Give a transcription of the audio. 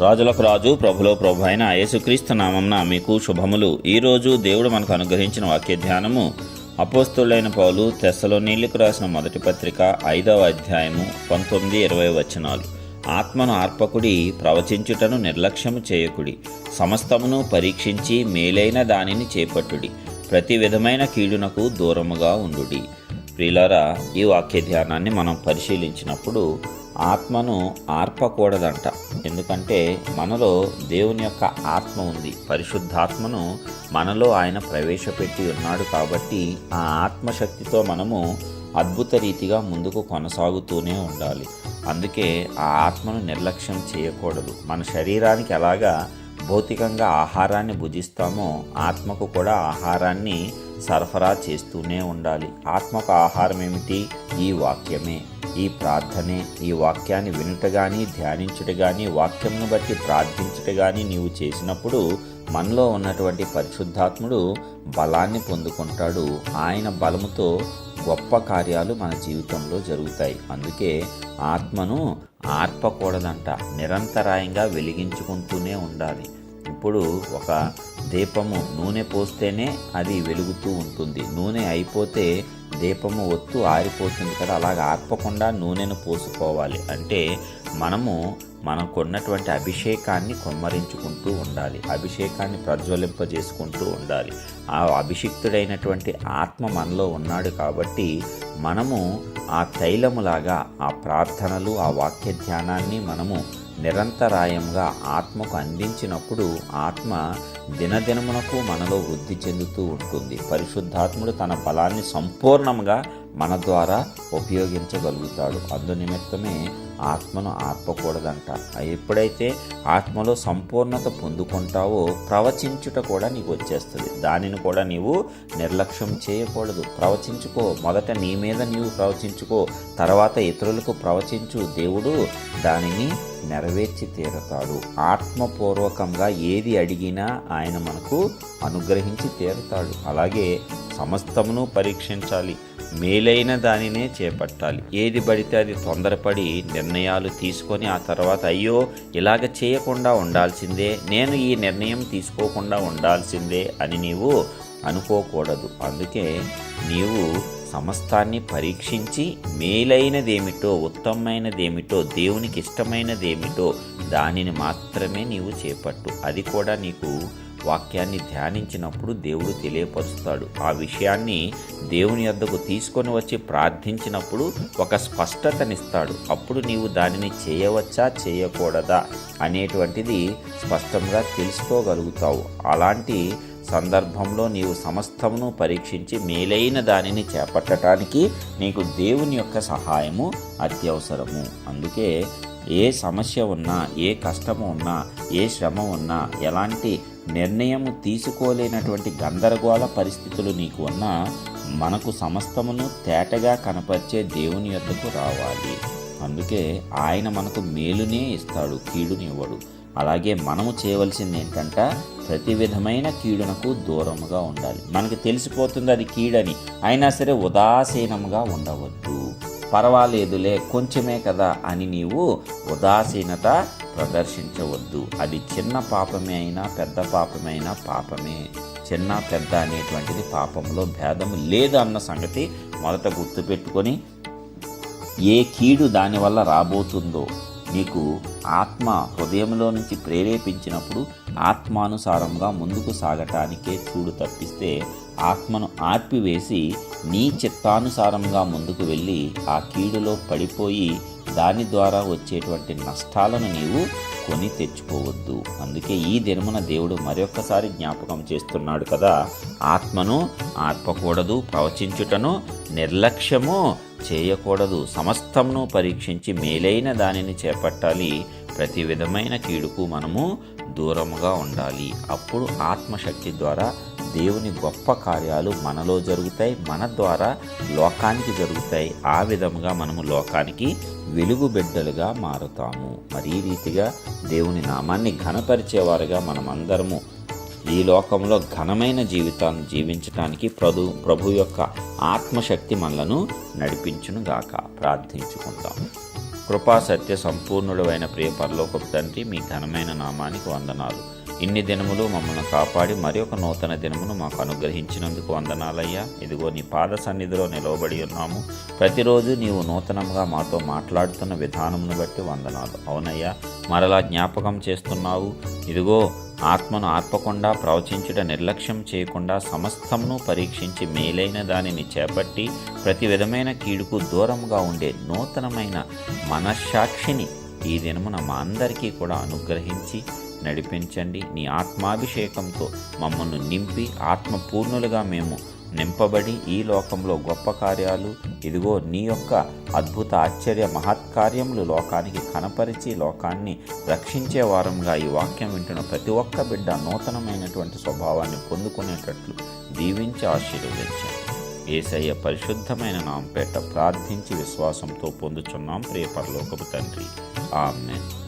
రాజులకు రాజు ప్రభులో ప్రభు అయిన యేసుక్రీస్తు నామంన మీకు శుభములు. ఈరోజు దేవుడు మనకు అనుగ్రహించిన వాక్య ధ్యానము అపోస్తులైన పౌలు తెస్సలో నీళ్ళకు రాసిన మొదటి పత్రిక ఐదవ అధ్యాయము పంతొమ్మిది ఇరవై వచనాలు. ఆత్మను ఆర్పకుడి ప్రవచించుటను నిర్లక్ష్యము చేయకుడి. సమస్తమును పరీక్షించి మేలైన దానిని చేపట్టుడి. ప్రతి విధమైన కీడునకు దూరముగా ఉండుడి. ప్రియులారా ఈ వాక్య ధ్యానాన్ని మనం పరిశీలించినప్పుడు ఆత్మను ఆర్పకూడదంట. ఎందుకంటే మనలో దేవుని యొక్క ఆత్మ ఉంది. పరిశుద్ధాత్మను మనలో ఆయన ప్రవేశపెట్టి ఉన్నాడు కాబట్టి ఆ ఆత్మశక్తితో మనము అద్భుత రీతిగా ముందుకు కొనసాగుతూనే ఉండాలి. అందుకే ఆ ఆత్మను నిర్లక్ష్యం చేయకూడదు. మన శరీరానికి ఎలాగా భౌతికంగా ఆహారాన్ని భుజిస్తామో ఆత్మకు కూడా ఆహారాన్ని సరఫరా చేస్తూనే ఉండాలి. ఆత్మకు ఆహారం ఏమిటి? ఈ వాక్యమే. ఈ ప్రార్థనే ఈ వాక్యాన్ని వినుట కానీ ధ్యానించుట కానీ వాక్యంను బట్టి ప్రార్థించుట కానీ నీవు చేసినప్పుడు మనలో ఉన్నటువంటి పరిశుద్ధాత్ముడు బలాన్ని పొందుకుంటాడు. ఆయన బలముతో గొప్ప కార్యాలు మన జీవితంలో జరుగుతాయి. అందుకే ఆత్మను ఆర్పకూడదంట. నిరంతరాయంగా వెలిగించుకుంటూనే ఉండాలి. ఇప్పుడు ఒక దీపము నూనె పోస్తేనే అది వెలుగుతూ ఉంటుంది. నూనె అయిపోతే దీపము ఒత్తు ఆరిపోతుంది కదా అలాగ ఆర్పకుండా నూనెను పోసుకోవాలి. అంటే మనము మనకున్నటువంటి అభిషేకాన్ని కొమ్మరించుకుంటూ ఉండాలి. అభిషేకాన్ని ప్రజ్వలింపజేసుకుంటూ ఉండాలి. ఆ అభిషిక్తుడైనటువంటి ఆత్మ మనలో ఉన్నాడు కాబట్టి మనము ఆ తైలములాగా ఆ ప్రార్థనలు ఆ వాక్య ధ్యానాన్ని మనము నిరంతరాయంగా ఆత్మకు అందించినప్పుడు ఆత్మ దినదినమునకు మనలో వృద్ధి చెందుతూ ఉంటుంది. పరిశుద్ధాత్ముడు తన బలాన్ని సంపూర్ణంగా మన ద్వారా ఉపయోగించగలుగుతాడు. అందు నిమిత్తమే ఆత్మను ఆర్పకూడదంట ఎప్పుడైతే ఆత్మలో సంపూర్ణత పొందుకుంటావో ప్రవచించుట కూడా నీకు వచ్చేస్తుంది. దానిని కూడా నీవు నిర్లక్ష్యం చేయకూడదు. ప్రవచించుకో. మొదట నీ మీద నీవు ప్రవచించుకో. తర్వాత ఇతరులకు ప్రవచించు. దేవుడు దానిని నెరవేర్చి తీరుతాడు. ఆత్మపూర్వకంగా ఏది అడిగినా ఆయన మనకు అనుగ్రహించి తీరుతాడు. అలాగే సమస్తమును పరీక్షించాలి. మేలైన దానినే చేపట్టాలి. ఏది పడితే అది తొందరపడి నిర్ణయాలు తీసుకొని ఆ తర్వాత అయ్యో ఇలాగ చేయకుండా ఉండాల్సిందే నేను ఈ నిర్ణయం తీసుకోకుండా ఉండాల్సిందే అని నీవు అనుకోకూడదు. అందుకే నీవు సమస్తాన్ని పరీక్షించి మేలైనదేమిటో ఉత్తమమైనదేమిటో దేవునికి ఇష్టమైనదేమిటో దానిని మాత్రమే నీవు చేపట్టు. అది కూడా నీకు వాక్యాన్ని ధ్యానించినప్పుడు దేవుడు తెలియపరుస్తాడు. ఆ విషయాన్ని దేవుని వద్దకు తీసుకొని వచ్చి ప్రార్థించినప్పుడు ఒక స్పష్టతనిస్తాడు. అప్పుడు నీవు దానిని చేయవచ్చా చేయకూడదా అనేటువంటిది స్పష్టంగా తెలుసుకోగలుగుతావు. అలాంటి సందర్భంలో నీవు సమస్తమును పరీక్షించి మేలైన దానిని చేపట్టడానికి నీకు దేవుని యొక్క సహాయము అత్యవసరము. అందుకే ఏ సమస్య ఉన్నా ఏ కష్టము ఉన్నా ఏ శ్రమ ఉన్నా ఎలాంటి నిర్ణయం తీసుకోలేనటువంటి గందరగోళ పరిస్థితులు నీకు ఉన్నా మనకు సమస్తమును తేటగా కనపరిచే దేవుని యొద్దకు రావాలి. అందుకే ఆయన మనకు మేలునే ఇస్తాడు కీడునివ్వడు అలాగే మనము చేయవలసింది ఏంటంట ప్రతి విధమైన కీడునకు దూరముగా ఉండాలి. మనకు తెలిసిపోతుంది అది కీడని. అయినా సరే ఉదాసీనముగా ఉండవద్దు. పర్వాలేదులే కొంచెమే కదా అని నీవు ఉదాసీనత ప్రదర్శించవద్దు. అది చిన్న పాపమే అయినా పెద్ద పాపమే అయినా పాపమే. చిన్న పెద్ద అనేటువంటిది పాపంలో భేదము లేదన్న సంగతి మొదట గుర్తుపెట్టుకొని ఏ కీడు దానివల్ల రాబోతుందో నీకు ఆత్మ హృదయంలో నుంచి ప్రేరేపించినప్పుడు ఆత్మానుసారంగా ముందుకు సాగటానికే చూడు తప్పిస్తే ఆత్మను ఆర్పివేసి నీ చిత్తానుసారంగా ముందుకు వెళ్ళి ఆ కీడులో పడిపోయి దాని ద్వారా వచ్చేటువంటి నష్టాలను నీవు కొని తెచ్చుకోవద్దు. అందుకే ఈ దినమున దేవుడు మరొకసారి జ్ఞాపకం చేస్తున్నాడు కదా ఆత్మను ఆర్పకూడదు ప్రవచించుటను నిర్లక్ష్యము చేయకూడదు సమస్తమును పరీక్షించి మేలైన దానిని చేపట్టాలి. ప్రతి విధమైన కీడుకు మనము దూరముగా ఉండాలి. అప్పుడు ఆత్మశక్తి ద్వారా దేవుని గొప్ప కార్యాలు మనలో జరుగుతాయి మన ద్వారా లోకానికి జరుగుతాయి. ఆ విధముగా మనము లోకానికి వెలుగు బిడ్డలుగా మారుతాము. మరి ఈ రీతిగా దేవుని నామాన్ని ఘనపరిచేవారుగా మనమందరము ఈ లోకంలో ఘనమైన జీవితాన్ని జీవించటానికి ప్రభు ప్రభు యొక్క ఆత్మశక్తి మనలను నడిపించునుగాక. ప్రార్థించుకుందాం కృపా సత్య సంపూర్ణుడు అయిన ప్రియ పరలోకపు తండ్రి మీ ఘనమైన నామానికి వందనాలు. ఇన్ని దినములు మమ్మల్ని కాపాడి మరి ఒక నూతన దినమును మాకు అనుగ్రహించినందుకు వందనాలయ్యా. ఇదిగో నీ పాద సన్నిధిలో నిలవబడి ఉన్నాము. ప్రతిరోజు నీవు నూతనంగా మాతో మాట్లాడుతున్న విధానమును బట్టి వందనాలు. అవునయ్యా మరలా జ్ఞాపకం చేస్తున్నావు. ఇదిగో ఆత్మను ఆర్పకుండా ప్రవచించుట నిర్లక్ష్యం చేయకుండా సమస్తమును పరీక్షించి మేలైన దానిని చేపట్టి ప్రతి విధమైన కీడుకు దూరంగా ఉండే నూతనమైన మనస్సాక్షిని ఈ దినమున మా అందరికీ కూడా అనుగ్రహించి నడిపించండి. నీ ఆత్మాభిషేకంతో మమ్మల్ని నింపి ఆత్మపూర్ణులుగా మేము నింపబడి ఈ లోకంలో గొప్ప కార్యాలు. ఇదిగో నీ యొక్క అద్భుత ఆశ్చర్య మహత్కార్యములు లోకానికి కనపరిచి లోకాన్ని రక్షించే వారంగా ఈ వాక్యం వింటున్న ప్రతి ఒక్క బిడ్డ నూతనమైనటువంటి స్వభావాన్ని పొందుకునేటట్లు దీవించి ఆశీర్వదించండి. ఏసయ్య పరిశుద్ధమైన నాంపేట ప్రార్థించి విశ్వాసంతో పొందుచున్నాం. ప్రియ పరలోకపు తండ్రి. ఆమె